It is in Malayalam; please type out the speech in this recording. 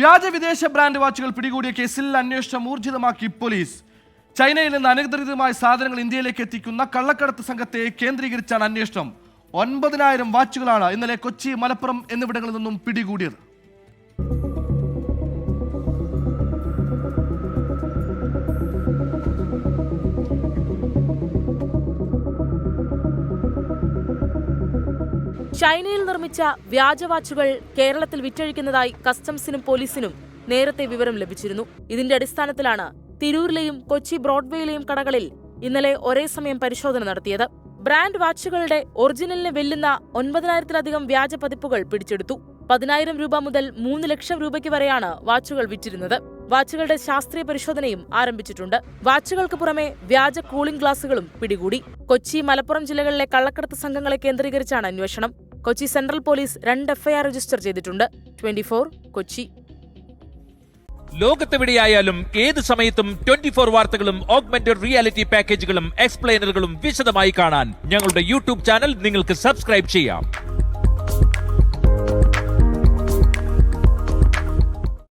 വ്യാജ വിദേശ ബ്രാൻഡ് വാച്ചുകൾ പിടികൂടിയ കേസിൽ അന്വേഷണം ഊർജിതമാക്കി പോലീസ്. ചൈനയിൽ നിന്ന് അനധികൃതമായ സാധനങ്ങൾ ഇന്ത്യയിലേക്ക് എത്തിക്കുന്ന കള്ളക്കടത്ത് സംഘത്തെ കേന്ദ്രീകരിച്ചാണ് അന്വേഷണം. ഒൻപതിനായിരം വാച്ചുകളാണ് ഇന്നലെ കൊച്ചി മലപ്പുറം എന്നിവിടങ്ങളിൽ നിന്നും പിടികൂടിയത്. ചൈനയിൽ നിർമ്മിച്ച വ്യാജ വാച്ചുകൾ കേരളത്തിൽ വിറ്റഴിക്കുന്നതായി കസ്റ്റംസിനും പോലീസിനും നേരത്തെ വിവരം ലഭിച്ചിരുന്നു. ഇതിന്റെ അടിസ്ഥാനത്തിലാണ് തിരൂരിലെയും കൊച്ചി ബ്രോഡ്വേയിലെയും കടകളിൽ ഇന്നലെ ഒരേ സമയം പരിശോധന നടത്തിയത്. ബ്രാൻഡ് വാച്ചുകളുടെ ഒറിജിനലിന് വെല്ലുന്ന ഒൻപതിനായിരത്തിലധികം വ്യാജ പതിപ്പുകൾ പിടിച്ചെടുത്തു. പതിനായിരം രൂപ മുതൽ മൂന്ന് ലക്ഷം രൂപയ്ക്ക് വരെയാണ് വാച്ചുകൾ വിറ്റിരുന്നത്. വാച്ചുകളുടെ ശാസ്ത്രീയ പരിശോധനയും ആരംഭിച്ചിട്ടുണ്ട്. വാച്ചുകൾക്ക് പുറമെ വ്യാജ കൂളിംഗ് ഗ്ലാസുകളും പിടികൂടി. കൊച്ചി മലപ്പുറം ജില്ലകളിലെ കള്ളക്കടത്ത് സംഘങ്ങളെ കേന്ദ്രീകരിച്ചാണ് അന്വേഷണം. കൊച്ചി സെൻട്രൽ പോലീസ് രണ്ട് എഫ്ഐആർ രജിസ്റ്റർ ചെയ്തിട്ടുണ്ട്. ട്വന്റി കൊച്ചി. ലോകത്തെവിടെയായാലും ഏത് സമയത്തും ട്വന്റി ഫോർ വാർത്തകളും ഓഗ്മെന്റഡ് റിയാലിറ്റി പാക്കേജുകളും എക്സ്പ്ലെയിനറുകളും വിശദമായി കാണാൻ ഞങ്ങളുടെ യൂട്യൂബ് ചാനൽ നിങ്ങൾക്ക് സബ്സ്ക്രൈബ് ചെയ്യാം.